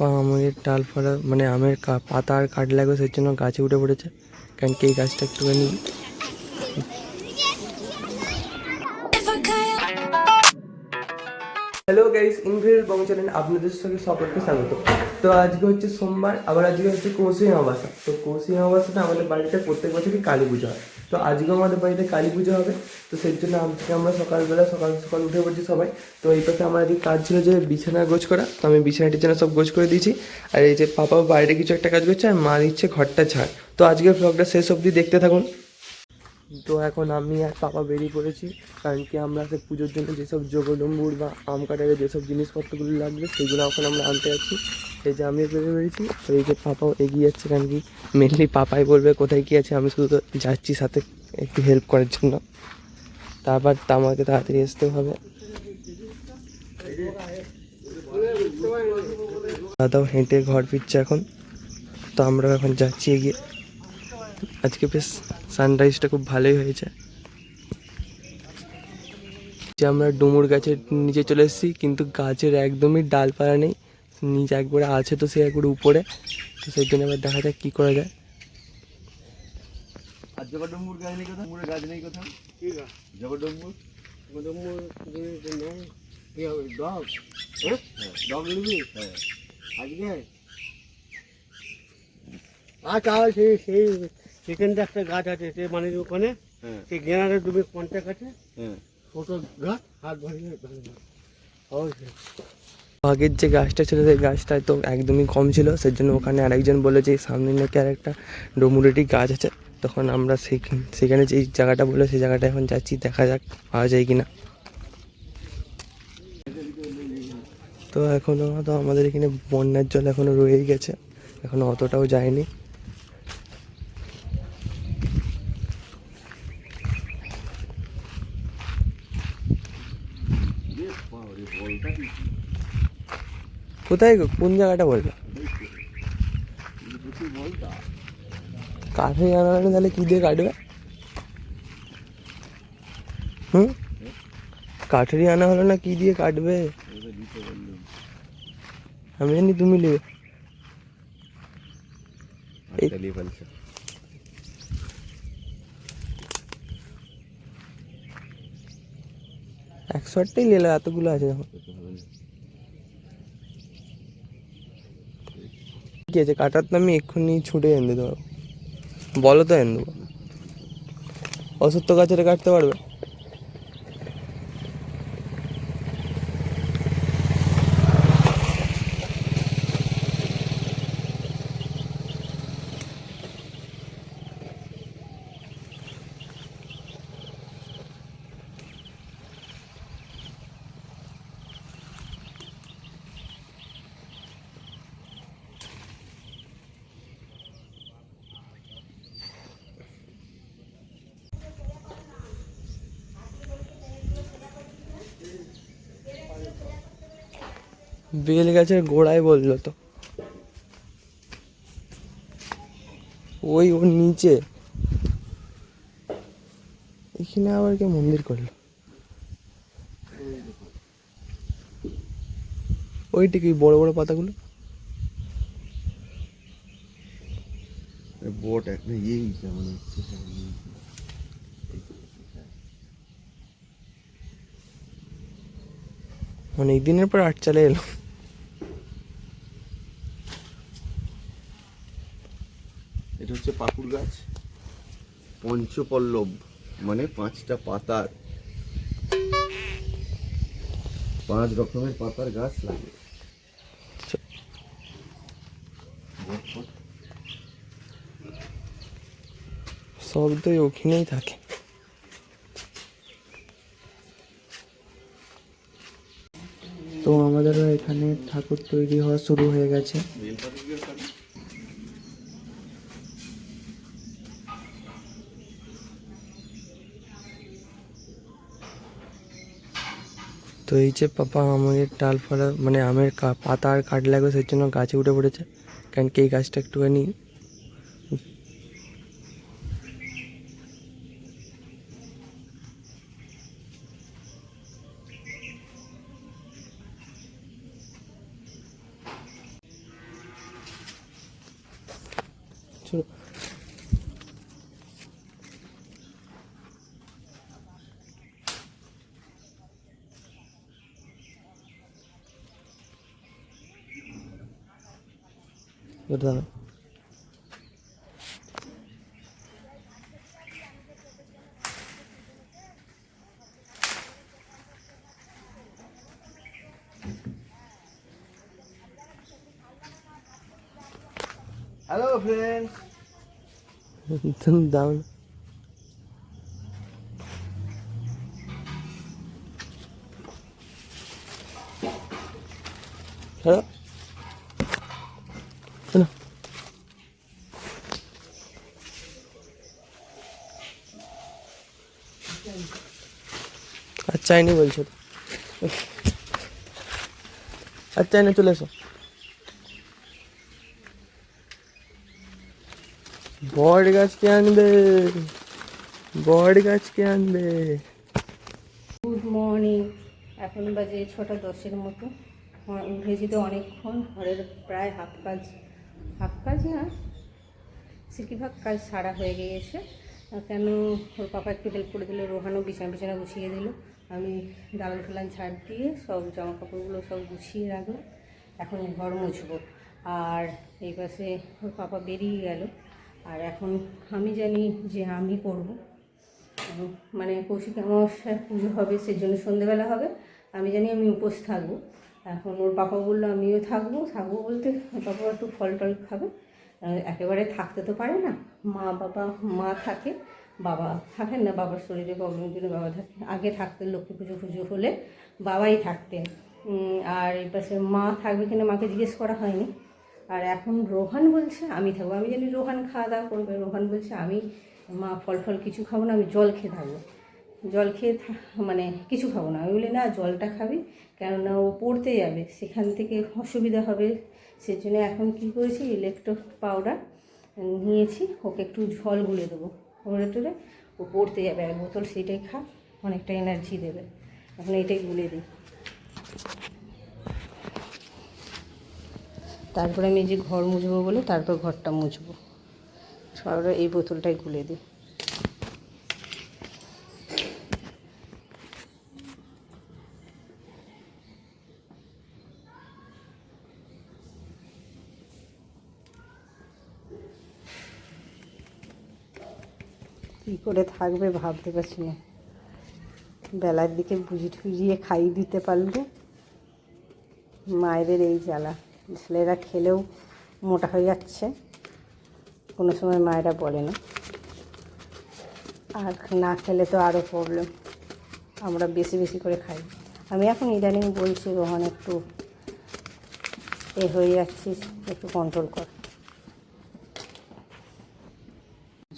পাপা আমের ডাল ফলা মানে আমের পাতা আর কাঠ লাগবে, সেই জন্য গাছে উঠে পড়েছে। কারণ কি এই গাছটা একটুখানি হ্যালো গাইস ইনভিল বং চ্যানেল আপনাদের সঙ্গে সকলকে স্বাগত। তো আজকে হচ্ছে সোমবার, আবার আজকে হচ্ছে কৌশী অমাবাসা তো কৌশী অমাবাসাটা আমাদের বাড়িতে প্রত্যেক বছরই কালী পুজো হয়। তো আজকেও আমাদের বাড়িতে কালী পুজো হবে, তো সেই জন্য আজকে আমরা সকালবেলা সকাল সকাল উঠে পড়ছি সবাই। তো এই পাশে আমার আজকে কাজ ছিল যে বিছানা গোছ করা, তো আমি বিছানা টিছানা সব গোছ করে দিয়েছি। আর এই যে পাপা বাইরে কিছু একটা কাজ করছে, আর মা দিচ্ছে ঘরটা ছাড় তো আজকের ব্লগটা শেষ অবধি দেখতে থাকুন। তো এখন আমি আর পাপা বেরিয়ে পড়েছি, কারণ কি আমরা সে পুজোর জন্য যেসব জগডম্বুর বা আম কাটারে যেসব জিনিসপত্রগুলো লাগবে, সেগুলো এখন আমরা আনতে যাচ্ছি। এই যে আমি বেরিয়ে বেরিয়েছি তো এই যে পাপাও এগিয়ে যাচ্ছে, কারণ কি মেনলি পাপাই বলবে কোথায় কী আছে, আমি শুধু তো যাচ্ছি সাথে একটু হেল্প করার জন্য। তারপর তা আমাকে তাড়াতাড়ি আসতে হবে। দাদাও হেঁটে ঘর ফিরছে এখন। তো আমরা এখন যাচ্ছি এগিয়ে। আজকে বেশ সানরাইজটা খুব ভালোই হয়েছে। যে আমরা ডুমুর গাছের নিচে চলে এসেছি, কিন্তু গাছের একদমই ডালপালা নেই। নিচে একবারে আছে তো সে একবারে উপরে। তো সেই জন্য এবার দেখা যাক কী করা যায়। আর জগডম্বুর গাছ নেই কোথাও? মুড়ের গাছ নেই কোথাও? জগডম্বুর ডগ? হ্যাঁ ডগ নিবি? হ্যাঁ। আজকে? আর সেই সেই সেখানটা একটা গাছ আছে সে মানে ওখানে। হ্যাঁ। সেই গেনারে ডুবে কন্ট্যাক্ট আছে। হ্যাঁ। ছোট গাছ হাত ভরিয়ে অবশ্যই। আগের যে গাছটা ছিল, সেই গাছটা তো একদমই কম ছিল। সেই জন্য ওখানে আরেকজন বলে যে, সামনে নাকি আর একটা ডমুরেটি গাছ আছে। তখন আমরা সেখান- যেই জায়গাটা বলে সেই জায়গাটা এখন যাচ্ছি, দেখা যাক পাওয়া যায় কি না তো এখনও তো আমাদের এখানে বন্যার জল এখনও রয়েই গেছে। এখনও অতটাও যায়নি। কোথায় গো? কোন জায়গাটা বলবে? কাঠে আনা হলে তাহলে কি দিয়ে কাটবে? হুম? কাঠেরই আনা হলো না কি দিয়ে কাটবে? আমি জানি তুমি নেবে। একশো আটটাই নিলে এতগুলো আছে যখন ঠিক আছে? কাটার তো আমি এক্ষুনি ছুটে এনে পারব বলো তো এনে দেবো। অসুস্থ গাছের কাটতে পারবে? বেল গাছের গোড়ায় বলল তো। ওই ওর নিচে। এখানে আবার কে মন্দির করল? ওইটা কি বড় বড় পাতাগুলো? বোট একটা ইয়েই কেমন হচ্ছে অনেক দিনের পর আট চালে এলো। এটা হচ্ছে পাকুড় গাছ। পঞ্চপল্লব মানে পাঁচটা পাতার। পাঁচ রকমের পাতার গাছ লাগে। সব তো ওখানেই থাকে। তো আমাদেরও এখানে ঠাকুর তৈরি হওয়া শুরু হয়ে গেছে। তো এই যে পাপা আমের ডাল ফলা মানে আমের পাতা আর কাঠ লাগবে, সেই জন্য গাছে উঠে পড়েছে। কারণ কি এই গাছটা একটুখানি ওটা দাঁড়া হ্যালো ফ্রেন্ডস তুমি দাও না হ্যালো শোনো আর চাইনি বলছো। আর চাইনি চলে এসো। বট গাছ কে আনবে? বট গাছ কে আনবে? গুড মর্নিং এখন বাজে ছটা দশের মতো। আমার উঠেছি তো অনেকক্ষণ, ঘরের প্রায় হাফ কাজ হাফ কাজ না সিকিভাগ কাজ সারা হয়ে গিয়েছে। কেন ওর পাপা একটু হেল্প করে দিল, রোহানও বিছানা বিছানা গুছিয়ে দিল। আমি দালান ঠালান ছাড় দিয়ে সব জামা কাপড়গুলো সব গুছিয়ে রাখলাম। এখন ঘর মুছবো। আর এই পাশে ওর পাপা বেরিয়ে গেল। আর এখন আমি জানি যে আমি করব। মানে কৌশিক অমাবস্যার পুজো হবে, সেজন্য সন্ধেবেলা হবে। আমি জানি আমি উপোস থাকব। এখন ওর পাপা বলল, আমিও থাকব। থাকব বলতে পাপা একটু ফল টল খাবে। একেবারে থাকতে তো পারে না। মা, বাবা, মা থাকে। বাবা থাকেন না, বাবার শরীরে প্রবলেমের জন্য বাবা থাকে। আগে থাকতেন, লক্ষ্মী পুজো পুজো হলে বাবাই থাকতেন। আর এই পাশে মা থাকবে কিনা মাকে জিজ্ঞেস করা হয়নি। আর এখন রোহান বলছে, আমি থাকব। আমি জানি রোহান খাওয়া দাওয়া করবে। রোহান বলছে, আমি মা ফল ফল কিছু খাব না, আমি জল খেয়ে থাকব। জল খেয়ে মানে কিছু খাব না। আমি বলি, না, জলটা খাবি। কেননা ও পড়তে যাবে। সেখান থেকে অসুবিধা হবে। সেজন্য এখন কী করেছি ইলেকট্রো পাউডার নিয়েছি। ওকে একটু জল গুলে দেবো। ওরে তুলে ও পড়তে যাবে। এক বোতল সেটাই খা, অনেকটা এনার্জি দেবে। এখন এটাই গুলে দিই। তারপরে আমি যে ঘর মুছবো বলে, তারপর ঘরটা মুছবো। সবাই এই বোতলটাই গুলে দিই। কী করে থাকবে ভাবতে পারছি না। বেলার দিকে বুঝি ঠুজিয়ে খাইয়ে দিতে পারলে মায়েদের এই জ্বালা। ছেলেরা খেলেও মোটা হয়ে যাচ্ছে। কোনো সময় মায়েরা বলে না। আর না খেলে তো আরও প্রবলেম আমরা বেশি বেশি করে খাই। আমি এখন ইদানিং বলছি, রোহন, একটু এ হয়ে যাচ্ছিস একটু কন্ট্রোল কর।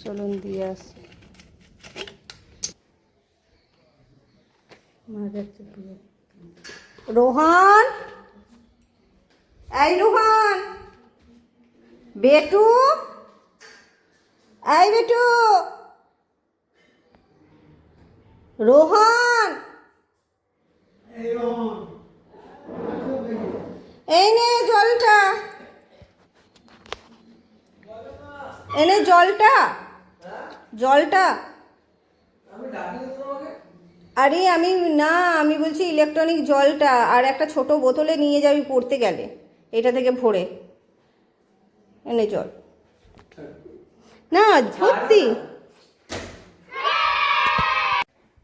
চলুন দিয়ে আসি মা যাচ্ছে দিয়ে। রোহন? এই রোহন। বেটু? এই বেটু। রোহন। এই নে জলটা। এনে জলটা। জলটা। আরে আমি, না, আমি বলছি ইলেকট্রনিক জলটা আর একটা ছোট বোতলে নিয়ে যাবি পড়তে গেলে। এটা থেকে ভরে। এনে জল। না, সত্যি।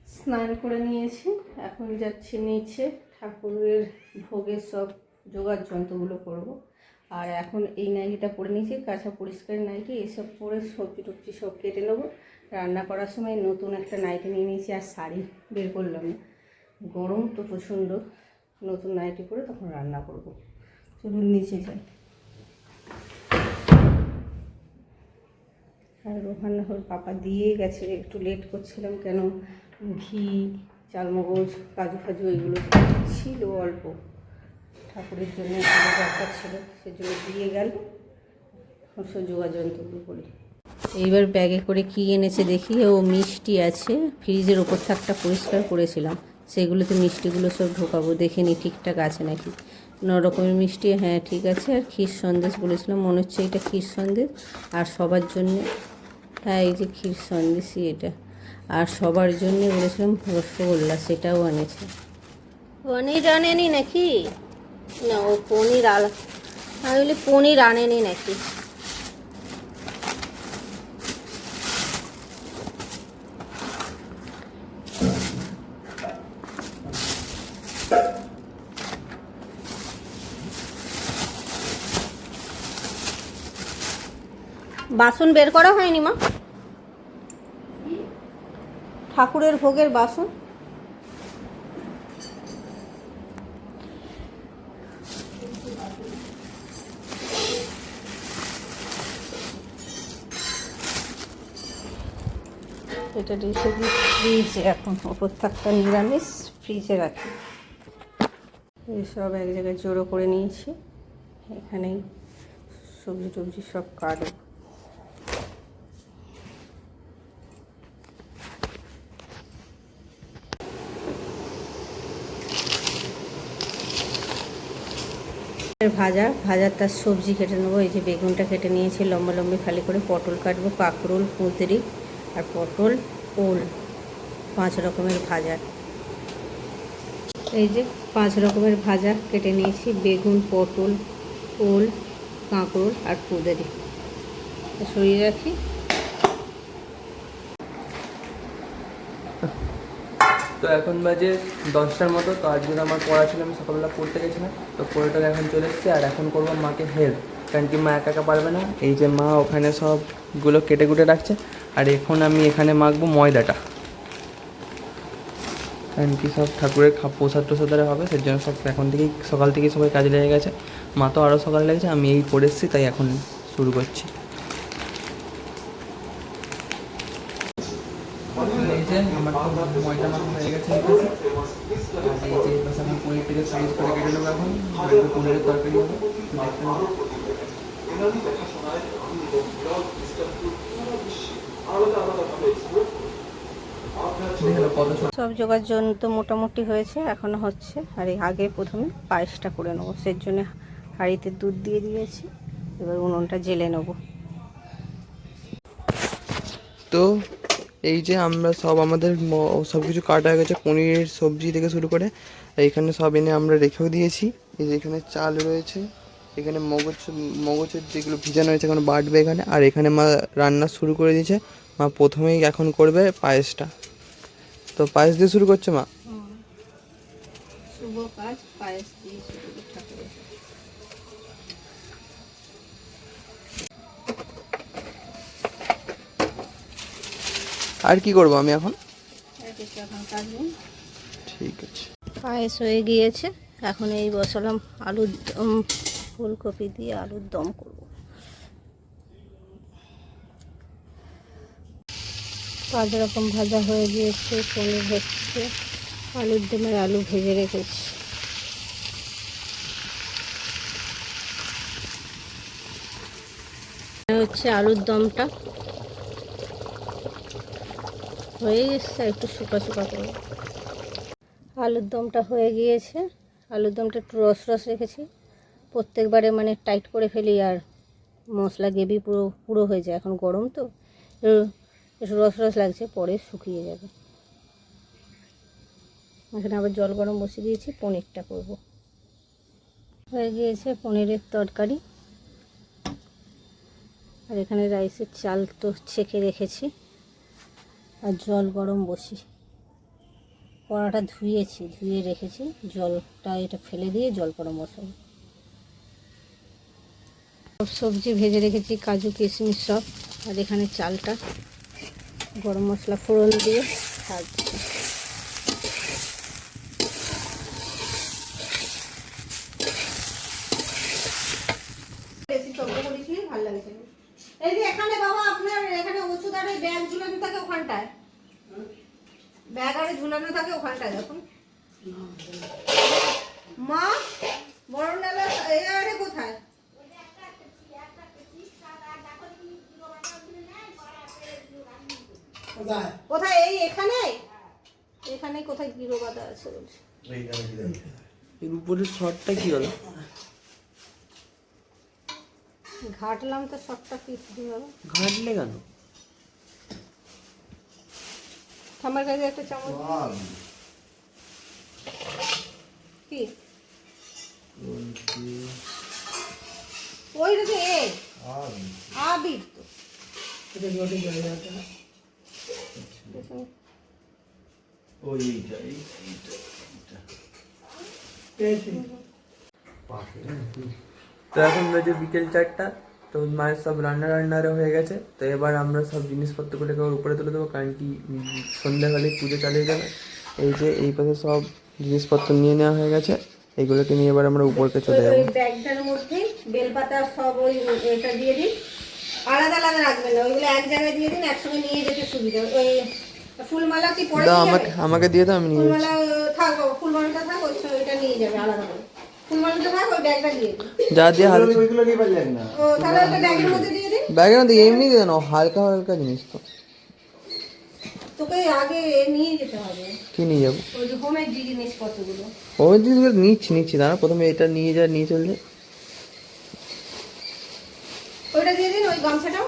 স্নান করে নিয়েছি, এখন যাচ্ছি নিচে, ঠাকুরের ভোগের সব জোগাড় যন্ত্রগুলো করব। আর এখন এই নাইটিটা পরে নিয়েছি, কাঁচা পরিষ্কার নাইটি, এসব পরে সবজি টবজি সব কেটে নেব। রান্না করার সময় নতুন একটা নাইটি নিয়ে নিয়েছি আর শাড়ি বের করলাম। না গরম তো প্রচণ্ড, নতুন নাইটি পরে তখন রান্না করব। চলুন নিচে যাই। আর রোহান ওর পাপা দিয়ে গেছে, একটু লেট করছিলাম কেন? ঘি, চালমগজ, কাজু ফাজু, এগুলো ছিল অল্প। ঠাকুরের জন্য এগুলো দরকার ছিল, সেজন্য দিয়ে গেল। যোগাযন্ত্রগুলো করি এইবার ব্যাগে করে কি এনেছে দেখি? ও মিষ্টি আছে। ফ্রিজের ওপর থাকটা পরিষ্কার করেছিলাম। সেগুলোতে মিষ্টিগুলো সব ঢোকাবো। দেখে নিই ঠিকঠাক আছে নাকি। ন রকমের মিষ্টি হ্যাঁ ঠিক আছে। আর ক্ষীর সন্দেশ বলেছিলাম, মনে হচ্ছে এটা ক্ষীর সন্দেশ। আর সবার জন্য হ্যাঁ এই যে ক্ষীর সন্দেশই এটা। আর সবার জন্য বলেছিলাম রসগোল্লা, সেটাও আনেছে পনির আনেনি নাকি? না, ও পনির আলা আমি বলি পনির আনেনি নাকি? বাসন বের করা হয়নি মা? ঠাকুরের ভোগের বাসন? এটা রেখে দিই ফ্রিজে এখন ওপর থাকটা নিরামিষ ফ্রিজে রাখি। এসব এক জায়গায় জড়ো করে নিয়েছি। এখানেই সবজি টবজি সব কাটব। ভাজা ভাজার তার সবজি কেটে নেব। এই যে বেগুনটা কেটে নিয়েছি, লম্বা লম্বি খালি করে পটল কাটবো, কাঁকরোল, কুঁদরি আর পটল। ওল পাঁচ রকমের ভাজা। এই যে পাঁচ রকমের ভাজা কেটে নিয়েছি, বেগুন, পটল, ওল, কাঁকরোল আর কুঁদরি সরিয়ে রাখি। তো এখন বাজে দশটার মতো, তো আজকে আমার পড়া ছিল, আমি সকালবেলা পড়তে গেছিলাম, তো পড়েটা এখন চলে এসেছি, আর এখন করব মাকে হেল্প কারণ কি মা একা একা পারবে না, এই যে মা ওখানে সবগুলো কেটে কুটে রাখছে আর এখন আমি এখানে মাখবো ময়দাটা। কারণ কি সব ঠাকুরের প্রসাদ টোসাদ হবে, সেই জন্য সব এখন থেকেই সকাল থেকেই সবাই কাজে লেগে গেছে। মা তো আরও সকাল লেগেছে, আমি এই পড়ে এসেছি, তাই এখন শুরু করছি। তরকারি দেখতে হবে। দেখে নাও কত সুন্দর। সব জোগাড় জন্য তো মোটামুটি হয়েছে, এখনও হচ্ছে। আর এই আগে প্রথমে পায়েসটা করে নেব। সেই জন্য হাঁড়িতে দুধ দিয়ে দিয়েছি। এবার উনুনটা জেলে নেব। তো এই যে আমরা সব আমাদের সব কিছু কাটা গেছে, পনিরের সবজি থেকে শুরু করে এইখানে সব এনে আমরা রেখেও দিয়েছি। এই যে এখানে চাল রয়েছে। এখানে মগজ মগজের যেগুলো ভিজানো হয়েছে এখন বাটবে এখানে। আর এখানে মা রান্না শুরু করে দিয়েছে। মা প্রথমেই এখন করবে পায়েসটা। তো পায়েস দিয়ে শুরু করছে মা? শুভ কাজ পায়েস দিয়ে আর কি করব আমি এখন? ঠিক আছে। পায়েস হয়ে গিয়েছে। এখন এই বসালাম আলুর দম ফুলকপি দিয়ে আলুর দম করব। পাঁচ রকম ভাজা হয়ে গিয়েছে, পনির হচ্ছে, আলুর দমের আলু ভেজে রেখেছি। হচ্ছে আলুর দমটা। হয়ে গেছে, একটু শুকা শুকা করব আলুর দমটা হয়ে গিয়েছে, আলুর দমটা একটু রস রস রেখেছি। প্রত্যেকবারে মানে টাইট করে ফেলি আর মশলা গ্রেভি পুরো পুরো হয়ে যায়। এখন গরম তো রস রস লাগছে, পরে শুকিয়ে যাবে। এখানে আবার জল গরম বসিয়ে দিয়েছি, পনিরটা করব। হয়ে গিয়েছে পনিরের তরকারি। আর এখানে রাইসের চাল তো ছেঁকে রেখেছি। আর জল গরম বসি। কড়াটা ধুয়েছি, ধুয়ে রেখেছি। জলটা এটা ফেলে দিয়ে জল গরম বসাবো। সব সবজি ভেজে রেখেছি, কাজু, কিশমিশ সব। আর এখানে চালটা, গরম মশলা ফোড়ন দিয়ে ভাজছি। এই যে এখানে বাবা আপনার এখানে ওষুধ আর ব্যাগ ঝুলানো থাকে ওখানটায়। ব্যাগ আরে ঝুলানো থাকে ওখানটায়, দেখুন মা বড় নেলা এই আরে কোথায় কোথায় এই এখানে এখানে কোথায় বাঁধা আছে বলছি। এর উপরের শর্টটা কি হলো? ঘাটলাম তো পিস দিয়ে হবে ঘাটলে কেন? আমার কাছে একটা চামচ কি? তো এ আবির তো। ওই এইটা এই এইটা তো এখন বাজে বিকেল চারটা তো মায়ের সব রান্না রান্নারও হয়ে গেছে তো এবার আমরা সব জিনিসপত্রগুলো এবার উপরে তুলে দেবো কারণ কি উম, সন্ধ্যা হলে পুজো চালিয়ে যাবে। এই যে এই পাশে সব জিনিসপত্র নিয়ে নেওয়া হয়ে গেছে এইগুলোকে নিয়ে এবার আমরা উপরকে চলে যাব। ব্যাগটার মধ্যে বেলপাতা সব ওই এটা দিয়ে দিন। আলাদা আলাদা রাখবেন না ওইগুলো এক জায়গায় দিয়ে দিন একসঙ্গে নিয়ে যেতে সুবিধা ওই ফুলমালা কি পরে দাও আমাকে আমাকে দিয়ে দাও আমি নিয়ে ফুলমালা থাক ফুলমালাটা থাক ওই নিয়ে যাবে আলাদা করে। ফুলমালাটা থাক ব্যাগটা দিয়ে যা দিয়ে হালকা ওইগুলো নিয়ে পারলেন না। ও তাহলে ওটা ব্যাগের মধ্যে দিয়ে দিন ব্যাগের মধ্যে এমনি দিয়ে না হালকা হালকা জিনিস তো। তোকে আগে নিয়ে যেতে হবে। কি নিয়ে যাব? ওই যে হোমের জিনিসপত্রগুলো। ওই জিনিসগুলো নিচ্ছি নিচ্ছি দাঁড়া প্রথমে এটা নিয়ে যা নিয়ে চলছে ওইটা দিয়ে দিন ওই গামছাটাও।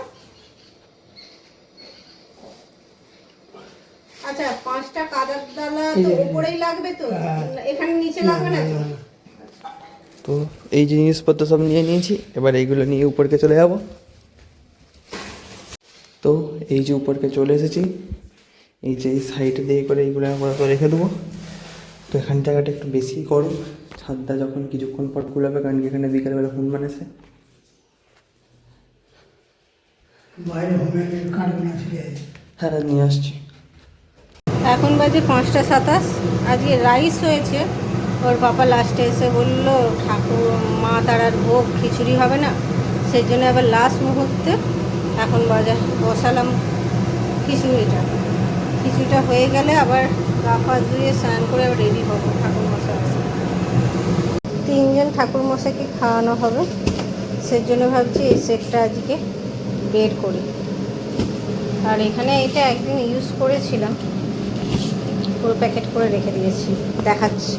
আচ্ছা পাঁচটা কাদার তো উপরেই লাগবে তো? এখানে নিচে লাগবে না তো? তো এই যে জিনিসপত্র সব নিয়ে নিয়েছি এবার এইগুলো নিয়ে উপরকে চলে যাব। তো এই যে উপরকে চলে এসেছি এই যে এই সাইডে দিয়ে করে এইগুলো আমরা তো রেখে দেবো। তো এখান জায়গাটা একটু বেশি গরম ছাদটা যখন কিছুক্ষণ পর কুলাবে কারণ কি এখানে বিকালবেলা হনুমান এসে হ্যাঁ নিয়ে আসছি। এখন বাজে পাঁচটা সাতাশ। আজকে রাইস হয়েছে। ওর বাবা লাস্টে এসে বলল, ঠাকুর, মা তারার ভোগ, খিচুড়ি হবে না। সেই জন্য আবার লাস্ট মুহূর্তে এখন বাজে, বসালাম খিচুড়িটা। খিচুড়িটা হয়ে গেলে আবার গা পা ধুয়ে স্নান করে আবার রেডি হব, ঠাকুর তিনজন ঠাকুর মশাইকে খাওয়ানো হবে। সেই জন্য ভাবছি এই সেটটা আজকে বের করি। আর এখানে এটা একদিন ইউজ করেছিলাম। পুরো প্যাকেট করে রেখে দিয়েছি দেখাচ্ছি।